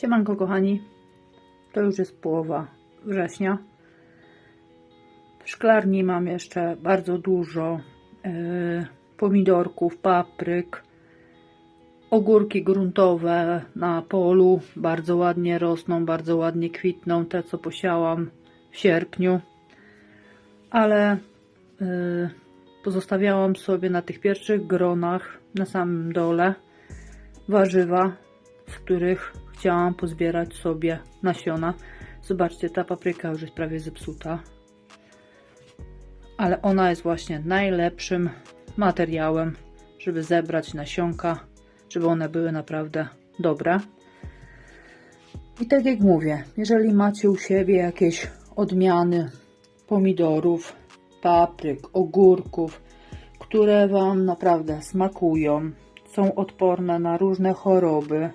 Siemanko kochani, to już jest połowa września. W szklarni mam jeszcze bardzo dużo yy, pomidorków, papryk, ogórki gruntowe na polu. Bardzo ładnie rosną, bardzo ładnie kwitną, te co posiałam w sierpniu. Ale yy, pozostawiałam sobie na tych pierwszych gronach, na samym dole, warzywa, z których chciałam pozbierać sobie nasiona. Zobaczcie, ta papryka już jest prawie zepsuta. Ale ona jest właśnie najlepszym materiałem, żeby zebrać nasionka, żeby one były naprawdę dobre. I tak jak mówię, jeżeli macie u siebie jakieś odmiany pomidorów, papryk, ogórków, które Wam naprawdę smakują, są odporne na różne choroby,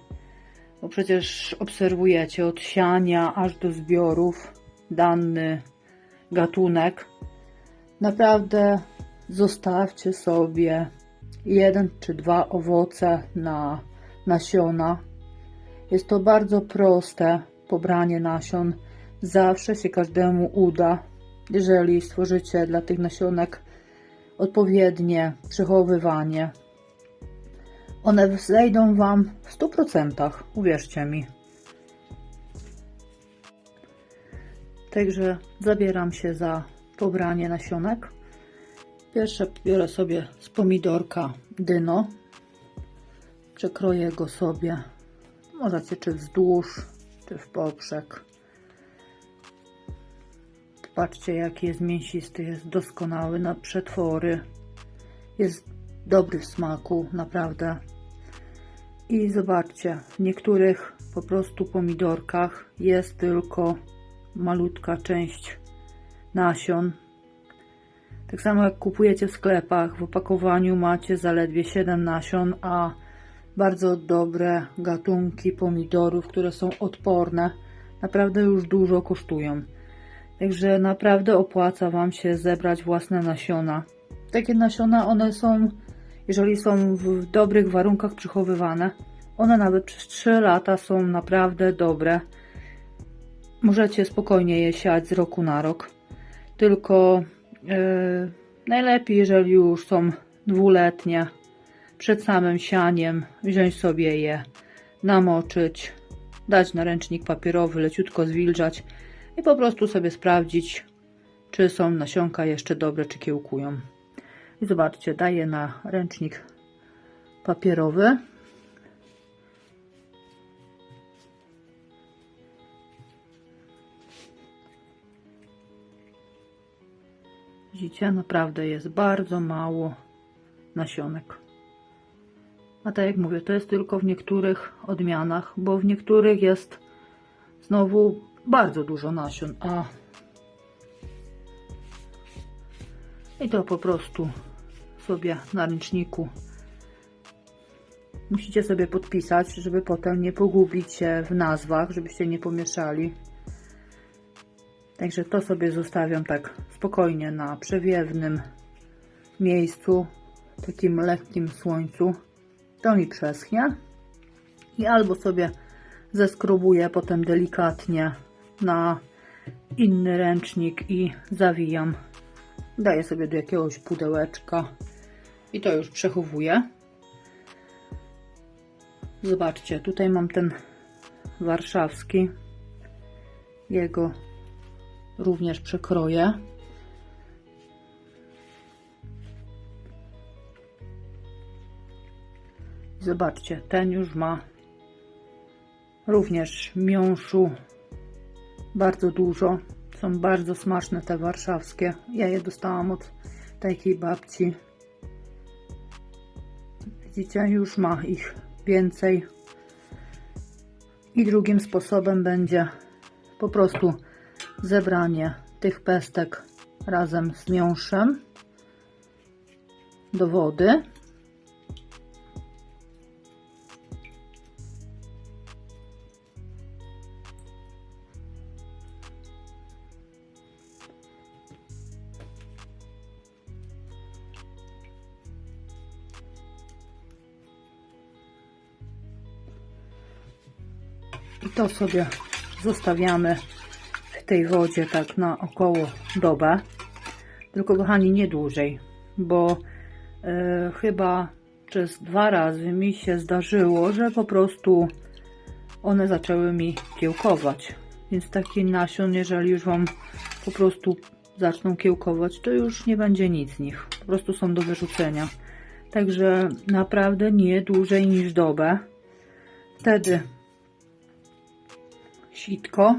bo przecież obserwujecie od siania aż do zbiorów dany gatunek. Naprawdę zostawcie sobie jeden czy dwa owoce na nasiona. Jest to bardzo proste pobranie nasion. Zawsze się każdemu uda, jeżeli stworzycie dla tych nasionek odpowiednie przechowywanie. One zejdą Wam w 100%, uwierzcie mi. Także zabieram się za pobranie nasionek. Pierwsze biorę sobie z pomidorka dyno. Przekroję go sobie, możecie czy wzdłuż, czy w poprzek. Patrzcie jaki jest mięsisty, jest doskonały na przetwory. Jest dobry w smaku, naprawdę. I zobaczcie, w niektórych po prostu pomidorkach jest tylko malutka część nasion. Tak samo jak kupujecie w sklepach, w opakowaniu macie zaledwie 7 nasion, a bardzo dobre gatunki pomidorów, które są odporne, naprawdę już dużo kosztują. Także naprawdę opłaca Wam się zebrać własne nasiona. Takie nasiona, one są, jeżeli są w dobrych warunkach przechowywane, one nawet przez 3 lata są naprawdę dobre. Możecie spokojnie je siać z roku na rok. Tylko yy, najlepiej, jeżeli już są dwuletnie, przed samym sianiem wziąć sobie je, namoczyć, dać na ręcznik papierowy, leciutko zwilżać i po prostu sobie sprawdzić, czy są nasionka jeszcze dobre, czy kiełkują. I zobaczcie, daję na ręcznik papierowy. Widzicie, naprawdę jest bardzo mało nasionek. A tak jak mówię, to jest tylko w niektórych odmianach, bo w niektórych jest znowu bardzo dużo nasion, a i to po prostu sobie na ręczniku musicie sobie podpisać, żeby potem nie pogubić się w nazwach, żebyście nie pomieszali. Także to sobie zostawiam tak spokojnie na przewiewnym miejscu, takim lekkim słońcu. To mi przeschnie i albo sobie zeskrobuję potem delikatnie na inny ręcznik i zawijam. Daję sobie do jakiegoś pudełeczka i to już przechowuję. Zobaczcie, tutaj mam ten warszawski. Jego również przekroję. Zobaczcie, ten już ma również miąższu bardzo dużo. Są bardzo smaczne te warszawskie. Ja je dostałam od takiej babci. Widzicie, już ma ich więcej. I drugim sposobem będzie po prostu zebranie tych pestek razem z miąższem do wody. I to sobie zostawiamy w tej wodzie tak na około dobę. Tylko kochani, nie dłużej, bo e, chyba przez dwa razy mi się zdarzyło, że po prostu one zaczęły mi kiełkować. Więc taki nasion, jeżeli już Wam po prostu zaczną kiełkować, to już nie będzie nic z nich. Po prostu są do wyrzucenia. Także naprawdę nie dłużej niż dobę. Wtedy sitko.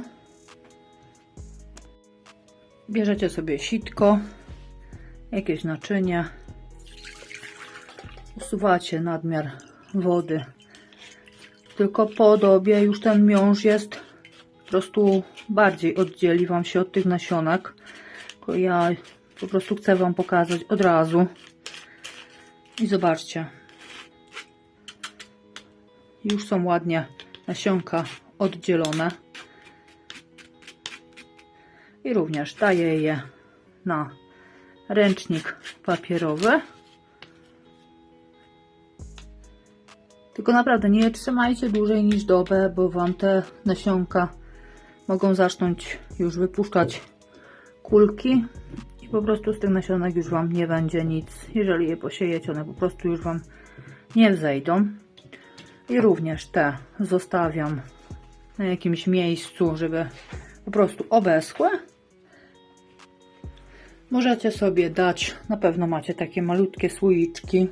Bierzecie sobie sitko, jakieś naczynie. Usuwacie nadmiar wody. Tylko po dobie już ten miąższ jest po prostu bardziej oddzieli Wam się od tych nasionek. Tylko ja po prostu chcę Wam pokazać od razu. I zobaczcie. Już są ładnie nasionka oddzielone. I również daję je na ręcznik papierowy. Tylko naprawdę nie trzymajcie dłużej niż dobę, bo Wam te nasionka mogą zacząć już wypuszczać kulki i po prostu z tych nasionek już Wam nie będzie nic. Jeżeli je posiejecie, one po prostu już Wam nie wzejdą. I również te zostawiam na jakimś miejscu, żeby po prostu obeschły. Możecie sobie dać, na pewno macie takie malutkie słoiczki.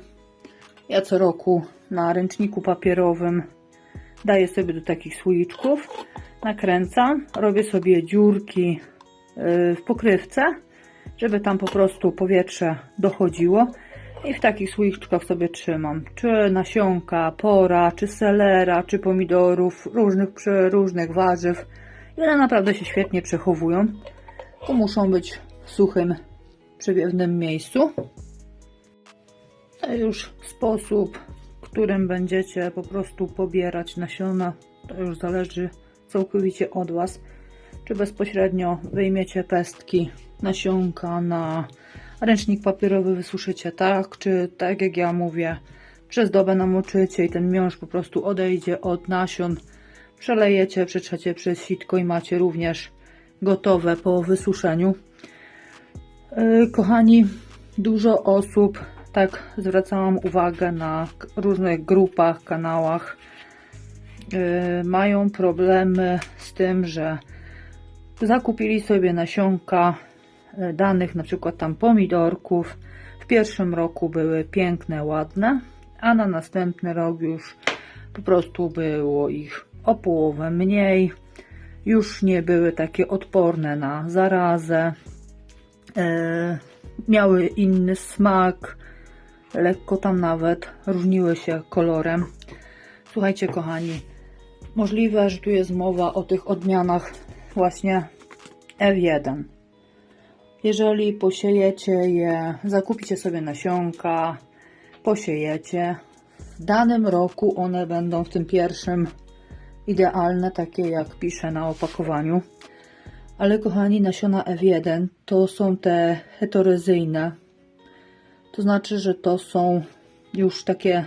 Ja co roku na ręczniku papierowym daję sobie do takich słoiczków, nakręcam, robię sobie dziurki y, w pokrywce, żeby tam po prostu powietrze dochodziło i w takich słoiczkach sobie trzymam. Czy nasionka, pora, czy selera, czy pomidorów, różnych, różnych warzyw. I one naprawdę się świetnie przechowują. Tu muszą być w suchym, przewiewnym miejscu. To już sposób, którym będziecie po prostu pobierać nasiona. To już zależy całkowicie od Was. Czy bezpośrednio wyjmiecie pestki nasionka na ręcznik papierowy wysuszycie tak, czy tak jak ja mówię, przez dobę namoczycie i ten miąższ po prostu odejdzie od nasion, przelejecie, przetrzecie przez sitko i macie również gotowe po wysuszeniu. Yy, kochani, dużo osób, tak zwracałam uwagę na różnych grupach, kanałach, yy, mają problemy z tym, że zakupili sobie nasionka danych, na przykład tam pomidorków. W pierwszym roku były piękne, ładne, a na następny rok już po prostu było ich o połowę mniej. Już nie były takie odporne na zarazę. E, miały inny smak, lekko tam nawet różniły się kolorem. Słuchajcie, kochani, możliwe, że tu jest mowa o tych odmianach właśnie F1. Jeżeli posiejecie je, zakupicie sobie nasionka, posiejecie, w danym roku one będą w tym pierwszym idealne, takie jak pisze na opakowaniu. Ale kochani, nasiona F1 to są te heterozyjne. To znaczy, że to są już takie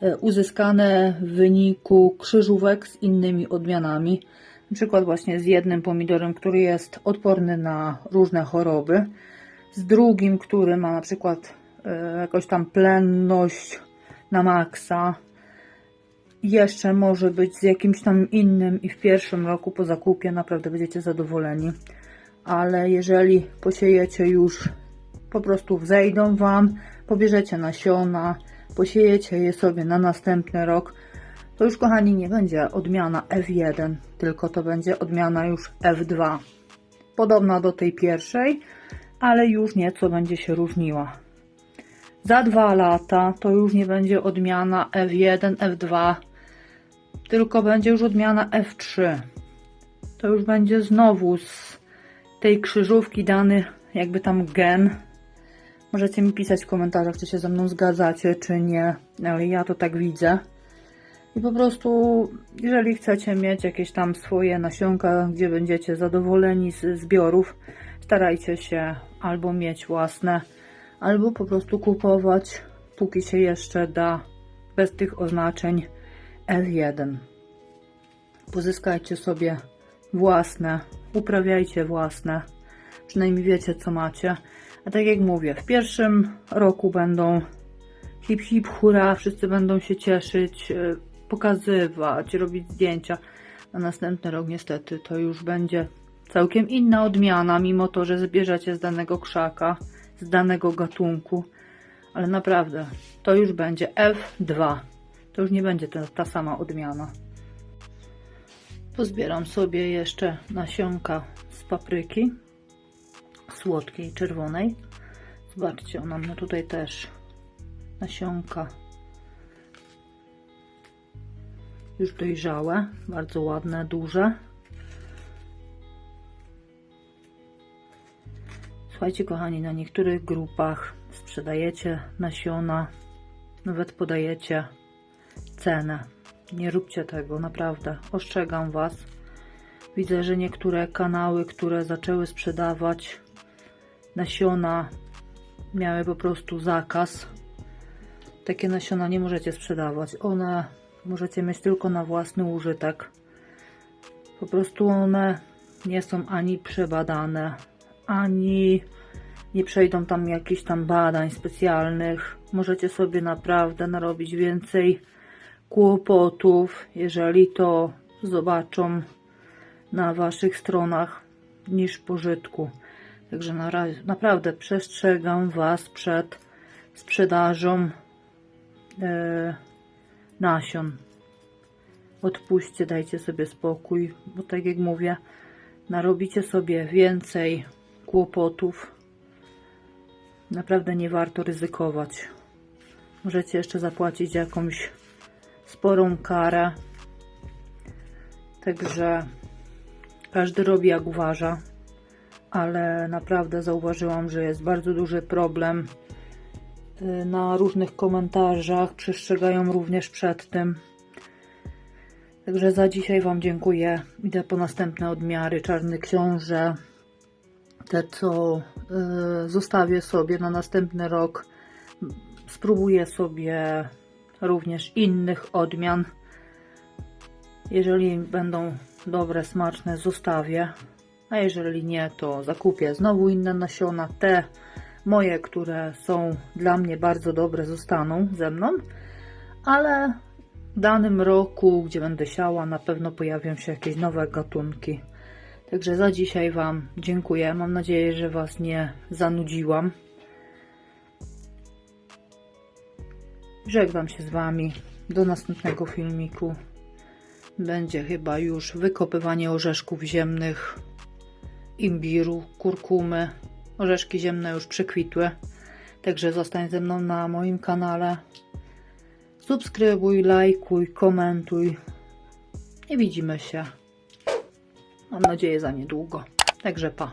e, uzyskane w wyniku krzyżówek z innymi odmianami na przykład właśnie z jednym pomidorem, który jest odporny na różne choroby, z drugim, który ma na przykład e, jakąś tam plenność na maksa, jeszcze może być z jakimś tam innym i w pierwszym roku po zakupie naprawdę będziecie zadowoleni. Ale jeżeli posiejecie już, po prostu wzejdą Wam, pobierzecie nasiona, posiejecie je sobie na następny rok, to już kochani nie będzie odmiana F1, tylko to będzie odmiana już F2. Podobna do tej pierwszej, ale już nieco będzie się różniła. Za dwa lata to już nie będzie odmiana F1, F2, tylko będzie już odmiana F3. To już będzie znowu z tej krzyżówki dany jakby tam gen. Możecie mi pisać w komentarzach, czy się ze mną zgadzacie, czy nie, ale ja to tak widzę. I po prostu, jeżeli chcecie mieć jakieś tam swoje nasionka, gdzie będziecie zadowoleni z zbiorów, starajcie się albo mieć własne, albo po prostu kupować, póki się jeszcze da, bez tych oznaczeń L1. Pozyskajcie sobie własne, uprawiajcie własne. Przynajmniej wiecie, co macie. A tak jak mówię, w pierwszym roku będą hip hip hura, wszyscy będą się cieszyć, e, pokazywać, robić zdjęcia. A następny rok niestety to już będzie całkiem inna odmiana, mimo to, że zbierzecie z danego krzaka, z danego gatunku. Ale naprawdę, to już będzie F2. To już nie będzie ta, ta sama odmiana. Pozbieram sobie jeszcze nasionka z papryki słodkiej, czerwonej. Zobaczcie, ona ma tutaj też nasionka już dojrzałe, bardzo ładne, duże. Słuchajcie, kochani, na niektórych grupach sprzedajecie nasiona, nawet podajecie cenę. Nie róbcie tego, naprawdę. Ostrzegam Was. Widzę, że niektóre kanały, które zaczęły sprzedawać nasiona, miały po prostu zakaz. Takie nasiona nie możecie sprzedawać. One możecie mieć tylko na własny użytek. Po prostu one nie są ani przebadane, ani nie przejdą tam jakichś tam badań specjalnych. Możecie sobie naprawdę narobić więcej kłopotów, jeżeli to zobaczą na waszych stronach niż pożytku. Także na razie, naprawdę przestrzegam was przed sprzedażą e, nasion. Odpuśćcie, dajcie sobie spokój, bo tak jak mówię, narobicie sobie więcej kłopotów. Naprawdę nie warto ryzykować. Możecie jeszcze zapłacić jakąś sporą karę. Także każdy robi jak uważa, ale naprawdę zauważyłam, że jest bardzo duży problem. Y, Na różnych komentarzach przestrzegają również przed tym. Także za dzisiaj Wam dziękuję. Idę po następne odmiary. Czarny książę. Te, co y, zostawię sobie na następny rok. Spróbuję sobie również innych odmian. Jeżeli będą dobre, smaczne, zostawię. A jeżeli nie, to zakupię znowu inne nasiona. Te moje, które są dla mnie bardzo dobre, zostaną ze mną. Ale w danym roku, gdzie będę siała, na pewno pojawią się jakieś nowe gatunki. Także za dzisiaj Wam dziękuję. Mam nadzieję, że Was nie zanudziłam. Żegnam się z Wami. Do następnego filmiku. Będzie chyba już wykopywanie orzeszków ziemnych, imbiru, kurkumy. Orzeszki ziemne już przekwitły. Także zostań ze mną na moim kanale. Subskrybuj, lajkuj, komentuj. I widzimy się. Mam nadzieję za niedługo. Także pa.